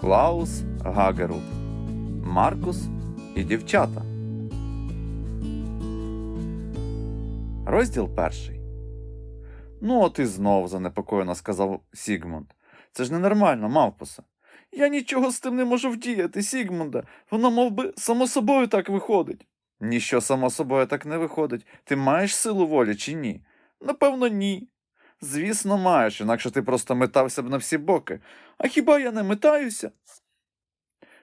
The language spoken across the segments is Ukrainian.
Клаус Гагеру, Маркус і дівчата. Розділ перший. Ну, от і знов, занепокоєно сказав Сігмунд. Це ж ненормально, мавпуса. Я нічого з тим не можу вдіяти, Сігмунда. Воно мов би, само собою так виходить. Ніщо само собою так не виходить. Ти маєш силу волі чи ні? Напевно, ні. Звісно, маєш, інакше ти просто метався б на всі боки. А хіба я не метаюся?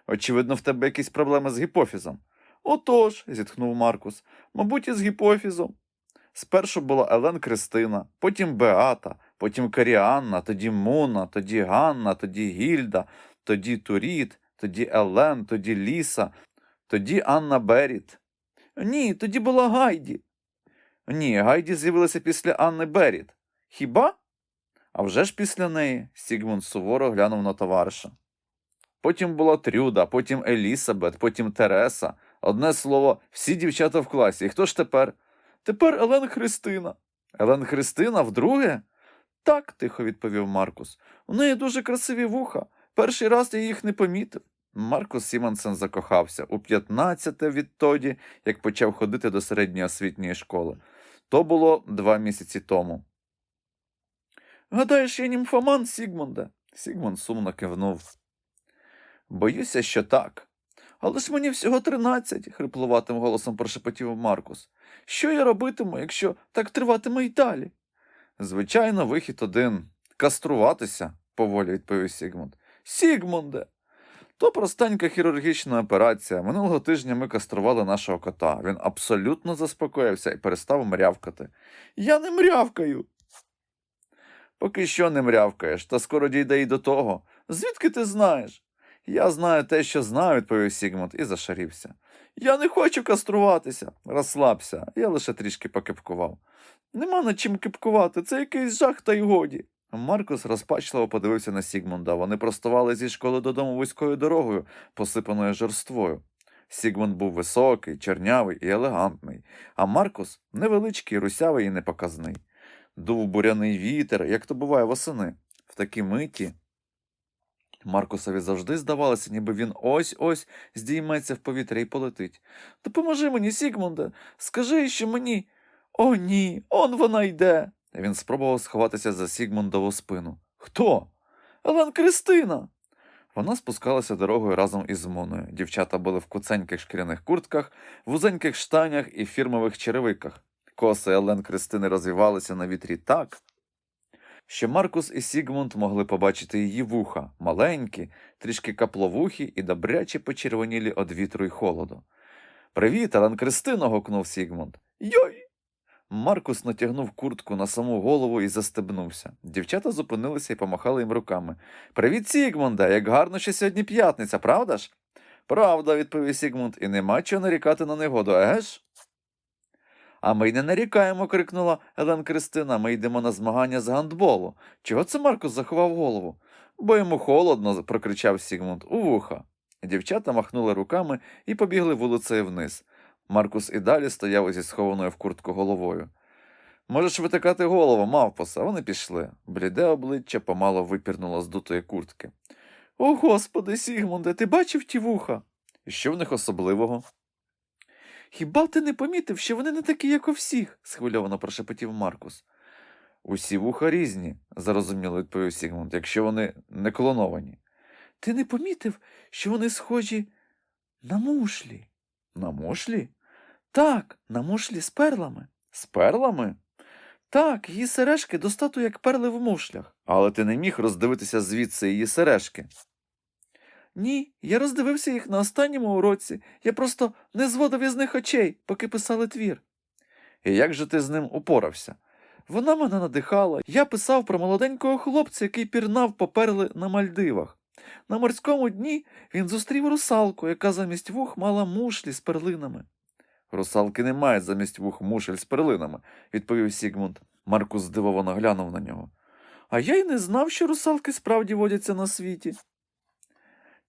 Очевидно, в тебе якісь проблеми з гіпофізом. Отож, зітхнув Маркус, мабуть, із гіпофізом. Спершу була Елен Кристина, потім Беата, потім Каріанна, тоді Муна, тоді Ганна, тоді Гільда, тоді Туріт, тоді Елен, тоді Ліса, тоді Анна Беріт. Ні, тоді була Гайді. Ні, Гайді з'явилася після Анни Беріт. Хіба? А вже ж після неї Сігмунд суворо глянув на товариша. Потім була Трюда, потім Елісабет, потім Тереса. Одне слово, всі дівчата в класі. І хто ж тепер? Тепер Елен Христина. Елен Христина вдруге? Так, тихо відповів Маркус. У неї дуже красиві вуха. Перший раз я їх не помітив. Маркус Сімонсен закохався у 15-те відтоді, як почав ходити до середньої освітньої школи. То було два місяці тому. Гадаєш, я німфоман, Сігмунде? Сігмунд сумно кивнув. Боюся, що так. Але ж мені всього тринадцять, хриплуватим голосом прошепотів Маркус. Що я робитиму, якщо так триватиме й далі? Звичайно, вихід один каструватися, поволі відповів Сігмунд. Сігмунде. То простенька хірургічна операція. Минулого тижня ми кастрували нашого кота. Він абсолютно заспокоївся і перестав мрявкати. Я не мрявкаю. Поки що не мрявкаєш, та скоро дійде й до того. Звідки ти знаєш? Я знаю те, що знаю, відповів Сігмунд і зашарівся. Я не хочу каструватися. Розслабся, я лише трішки покипкував. Нема над чим кипкувати, це якийсь жах та й годі. Маркус розпачливо подивився на Сігмунда. Вони простували зі школи додому вузькою дорогою, посипаною жорствою. Сігмунд був високий, чорнявий і елегантний, а Маркус невеличкий, русявий і непоказний. Дув буряний вітер, як то буває восени. В такій миті Маркусові завжди здавалося, ніби він ось-ось здійметься в повітря і полетить. Допоможи мені, Сігмунде, скажи, що мені. О, ні, он вона йде. Він спробував сховатися за Сігмундову спину. Хто? Елен Кристина. Вона спускалася дорогою разом із Моною. Дівчата були в куценьких шкіряних куртках, вузеньких штанях і фірмових черевиках. Коси Елен Кристини розвивалися на вітрі так, що Маркус і Сігмунд могли побачити її вуха, маленькі, трішки капловухі і добряче почервонілі від вітру й холоду. Привіт, Елен Кристино. гукнув Сігмунд. Йой. Маркус натягнув куртку на саму голову і застебнувся. Дівчата зупинилися і помахали їм руками. Привіт, Сігмунда! Як гарно, що сьогодні п'ятниця, правда ж? Правда, відповів Сігмунд, і нема чого нарікати на негоду, еге ж? А ми й не нарікаємо, крикнула Елен Кристина. Ми йдемо на змагання з гандболу. Чого це Маркус заховав голову? Бо йому холодно, прокричав Сігмунд, у вуха. Дівчата махнули руками і побігли вулицею вниз. Маркус і далі стояв зі схованою в куртку головою. Можеш витикати голову, мавпоса, вони пішли. Бліде обличчя помало випірнуло з дутої куртки. О, господи, Сігмунде, ти бачив ті вуха? Що в них особливого? Хіба ти не помітив, що вони не такі, як у всіх? схвильовано прошепотів Маркус. Усі вуха різні, зарозуміло відповів Сігмунд, якщо вони не клоновані. Ти не помітив, що вони схожі на мушлі? На мушлі? Так, на мушлі з перлами. З перлами? Так, її сережки достату як перли в мушлях. Але ти не міг роздивитися звідси її сережки. Ні, я роздивився їх на останньому уроці. Я просто не зводив із них очей, поки писали твір. І як же ти з ним упорався? Вона мене надихала. Я писав про молоденького хлопця, який пірнав по перли на Мальдивах. На морському дні він зустрів русалку, яка замість вух мала мушлі з перлинами. Русалки не мають замість вух мушель з перлинами, відповів Сігмунд. Маркус здивовано глянув на нього. А я й не знав, що русалки справді водяться на світі.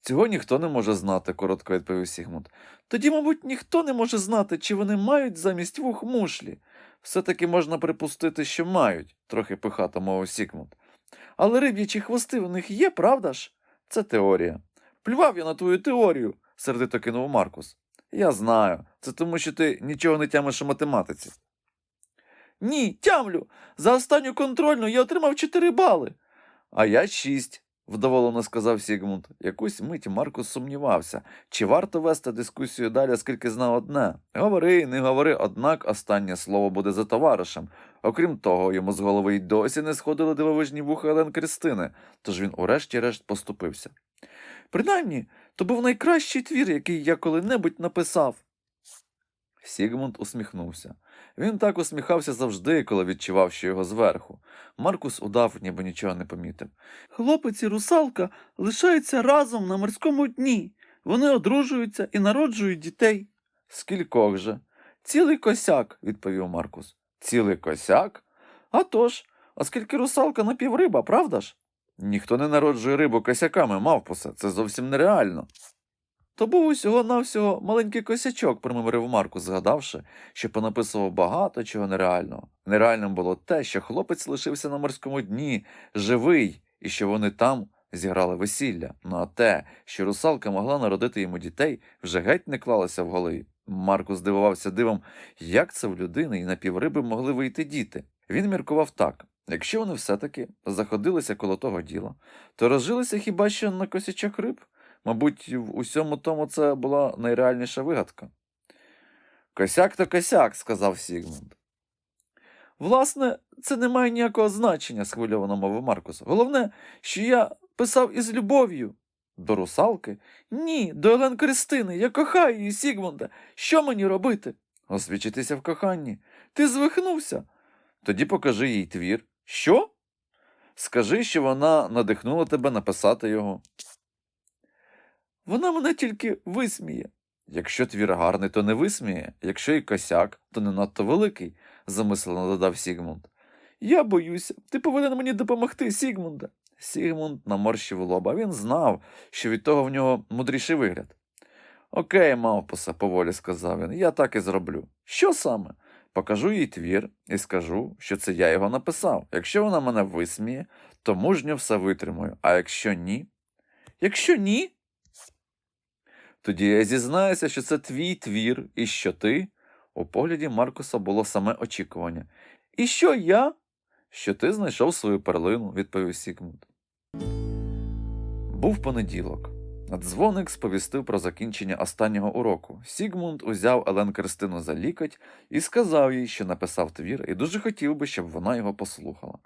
Цього ніхто не може знати, коротко відповів Сігмунд. Тоді, мабуть, ніхто не може знати, чи вони мають замість вух мушлі. Все-таки можна припустити, що мають, трохи пихато мовив Сігмунд. Але риб'ячі хвости в них є, правда ж? Це теорія. Плював я на твою теорію, сердито кинув Маркус. Я знаю, це тому, що ти нічого не тямиш у математиці. Ні, тямлю. За останню контрольну я отримав 4 бали. А я 6, вдоволено сказав Сігмунд. Якусь мить Маркус сумнівався, чи варто вести дискусію далі, оскільки знав одне. Говори, не говори, однак останнє слово буде за товаришем. Окрім того, йому з голови й досі не сходили дивовижні вуха Елен Кристини, тож він урешті-решт поступився. Принаймні, то був найкращий твір, який я коли-небудь написав. Сігмунд усміхнувся. Він так усміхався завжди, коли відчував, що його зверху. Маркус удав, ніби нічого не помітив. Хлопець і русалка лишаються разом на морському дні. Вони одружуються і народжують дітей. Скількох же? Цілий косяк, відповів Маркус. Цілий косяк? А тож, оскільки русалка напівриба, правда ж? Ніхто не народжує рибу косяками, мавпусе, це зовсім нереально. То був усього навсього маленький косячок, промимрив Маркус, згадавши, що понаписував багато чого нереального. Нереальним було те, що хлопець лишився на морському дні, живий, і що вони там зіграли весілля. Ну а те, що русалка могла народити йому дітей, вже геть не клалося в голові. Маркус здивувався дивом, як це в людини і на півриби могли вийти діти. Він міркував так. Якщо вони все-таки заходилися коло того діла, то розжилися хіба що на косячок риб? Мабуть, в усьому тому це була найреальніша вигадка. Косяк то косяк, сказав Сігмунд. Власне, це не має ніякого значення, схвильовано мовив Маркус. Головне, що я писав із любов'ю. До русалки? Ні, до Елен Кристини. Я кохаю її, Сігмунда. Що мені робити? Освічитися в коханні. Ти звихнувся. Тоді покажи їй твір. Що? Скажи, що вона надихнула тебе написати його. Вона мене тільки висміє. Якщо твір гарний, то не висміє, якщо і косяк, то не надто великий, замислено додав Сігмунд. Я боюся, ти повинен мені допомогти, Сігмунда. Сігмунд наморщив лоба. Він знав, що від того в нього мудріший вигляд. Окей, мавпусе, поволі сказав він, я так і зроблю. Що саме? Покажу їй твір і скажу, що це я його написав. Якщо вона мене висміє, то мужньо все витримую, а якщо ні. Якщо ні, тоді я зізнаюся, що це твій твір, і що ти. У погляді Маркуса було саме очікування. І що я? Що ти знайшов свою перлину, відповів Сігмунд. Був понеділок. Дзвоник сповістив про закінчення останнього уроку. Сігмунд узяв Елен Кристину за лікоть і сказав їй, що написав твір, і дуже хотів би, щоб вона його послухала.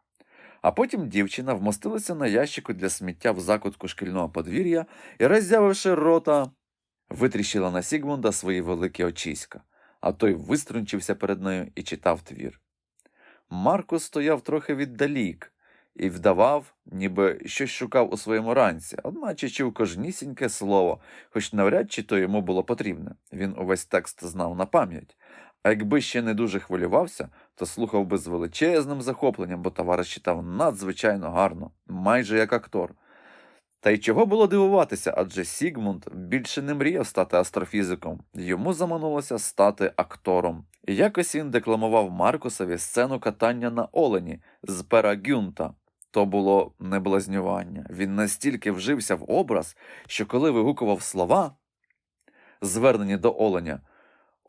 А потім дівчина вмостилася на ящику для сміття в закутку шкільного подвір'я і, роззявивши рота, витріщила на Сігмунда свої великі очиська, а той виструнчився перед нею і читав твір. Марко стояв трохи віддалік і вдавав, ніби щось шукав у своєму ранці, одначе чув кожнісіньке слово, хоч навряд чи то йому було потрібне. Він увесь текст знав на пам'ять. А якби ще не дуже хвилювався, то слухав би з величезним захопленням, бо товариш читав надзвичайно гарно, майже як актор. Та й чого було дивуватися, адже Сігмунд більше не мріяв стати астрофізиком, йому заманулося стати актором. І якось він декламував Маркусові сцену катання на олені з пера Гюнта. То було не блазнювання. Він настільки вжився в образ, що коли вигукував слова, звернені до оленя,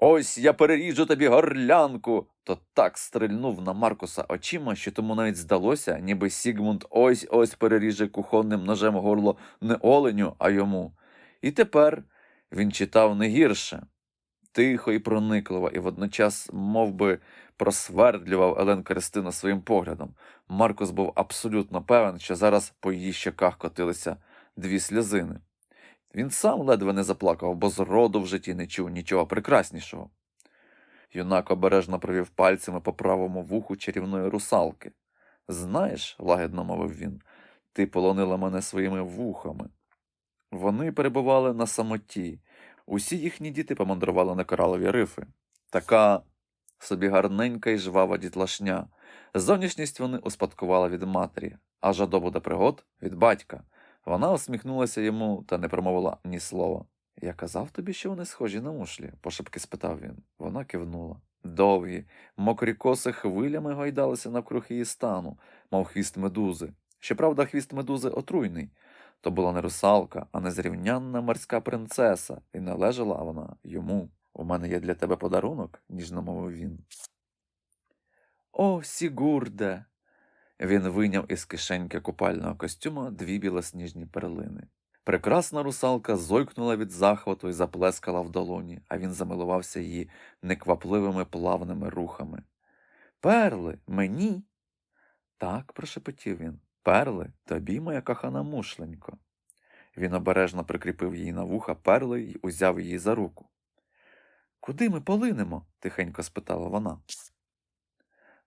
Ось я переріжу тобі горлянку, то так стрельнув на Маркуса очима, що тому навіть здалося, ніби Сігмунд ось ось переріже кухонним ножем горло не оленю, а йому. І тепер він читав не гірше, тихо і проникливо, і водночас мов би, просвердлював Елен Кристину своїм поглядом. Маркус був абсолютно певен, що зараз по її щоках котилися дві сльозини. Він сам ледве не заплакав, бо зроду в житті не чув нічого прекраснішого. Юнак обережно провів пальцями по правому вуху чарівної русалки. Знаєш, лагідно мовив він, ти полонила мене своїми вухами. Вони перебували на самоті. Усі їхні діти помандрували на коралові рифи. Така собі гарненька і жвава дітлашня. Зовнішність вони успадкували від матері, а жадобу до пригод від батька. Вона усміхнулася йому та не промовила ні слова. Я казав тобі, що вони схожі на мушлі, пошепки спитав він. Вона кивнула. Довгі, мокрі коси хвилями гойдалися навкруг її стану, мов хвіст медузи. Щоправда, хвіст медузи отруйний. То була не русалка, а незрівнянна морська принцеса, і належала вона йому. У мене є для тебе подарунок, ніжно мовив він. О, Сігурде. Він вийняв із кишеньки купального костюма дві білосніжні перлини. Прекрасна русалка зойкнула від захвату і заплескала в долоні, а він замилувався її неквапливими плавними рухами. Перли, мені? Так, прошепотів він. Перли, тобі, моя кохана мушленько. Він обережно прикріпив її на вуха перли і узяв її за руку. Куди ми полинемо? тихенько спитала вона.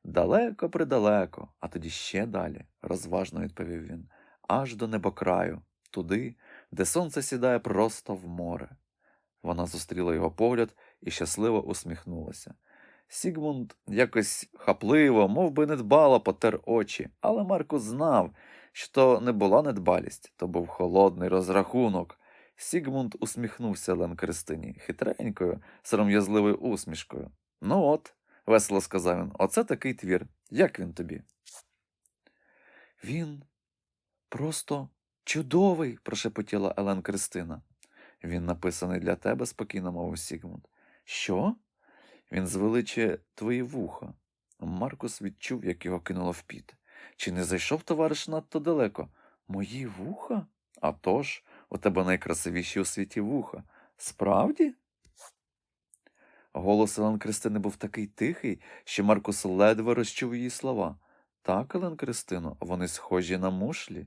Далеко придалеко, а тоді ще далі, розважно відповів він, аж до небокраю, туди, де сонце сідає просто в море. Вона зустріла його погляд і щасливо усміхнулася. Сігмунд якось хапливо, мов би недбало, потер очі, але Марко знав, що то не була недбалість, то був холодний розрахунок. Сігмунд усміхнувся Лен Кристині хитренькою, сором'язливою усмішкою. Ну от, весело сказав він, оце такий твір. Як він тобі? Він просто чудовий, прошепотіла Елен Кристина. Він написаний для тебе, спокійно мовив Сігмунд. Що? Він звеличує твої вуха. Маркус відчув, як його кинуло в піт. Чи не зайшов товариш надто далеко? Мої вуха? А тож, у тебе найкрасивіші у світі вуха. Справді? Голос Елен Кристини був такий тихий, що Маркус ледве розчув її слова. Так, Елен Кристино, вони схожі на мушлі.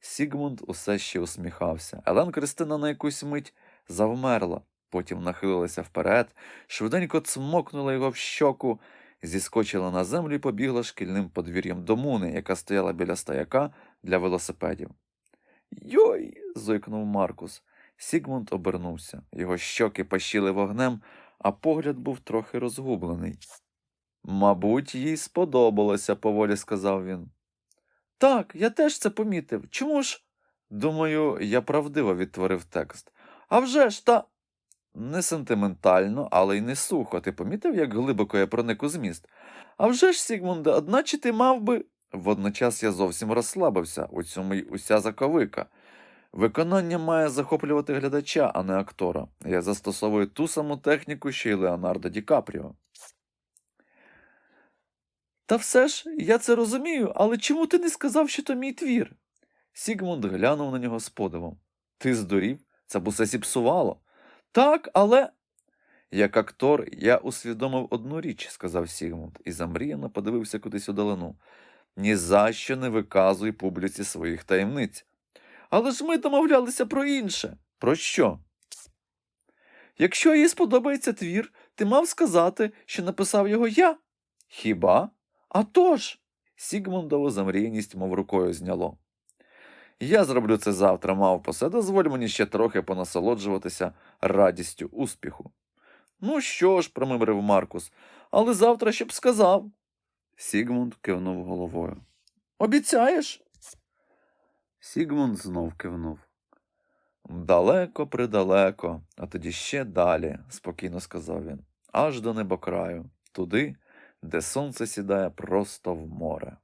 Сігмунд усе ще усміхався. Елен Кристина на якусь мить завмерла, потім нахилилася вперед, швиденько цмокнула його в щоку, зіскочила на землю і побігла шкільним подвір'ям до Муни, яка стояла біля стояка для велосипедів. Йой. зойкнув Маркус. Сігмунд обернувся. Його щоки пащили вогнем, а погляд був трохи розгублений. Мабуть, їй сподобалося, поволі сказав він. Так, я теж це помітив. Чому ж? Думаю, я правдиво відтворив текст. А вже ж та. Не сентиментально, але й не сухо. Ти помітив, як глибоко я проник у зміст? А вже ж, Сігмунде, одначе ти мав би. Водночас я зовсім розслабився, у цьому й уся заковика. Виконання має захоплювати глядача, а не актора. Я застосовую ту саму техніку, що й Леонардо Ді Капріо. Та все ж, я це розумію, але чому ти не сказав, що то мій твір? Сігмунд глянув на нього з подивом. Ти здурів? Це б усе зіпсувало. Так, але. Як актор, я усвідомив одну річ, сказав Сігмунд, і замріяно подивився кудись удалину. Ні за що не виказуй публіці своїх таємниць. Але ж ми домовлялися про інше. Про що? Якщо їй сподобається твір, ти мав сказати, що написав його я. Хіба? А тож!» Сігмундову замріяність мов рукою зняло. Я зроблю це завтра, мавпосе, дозволь мені ще трохи понасолоджуватися радістю успіху. Ну що ж, промимрив Маркус, але завтра щоб сказав. Сігмунд кивнув головою. Обіцяєш? Сігмунд знов кивнув. Далеко придалеко, а тоді ще далі, спокійно сказав він, аж до небокраю, туди, де сонце сідає просто в море.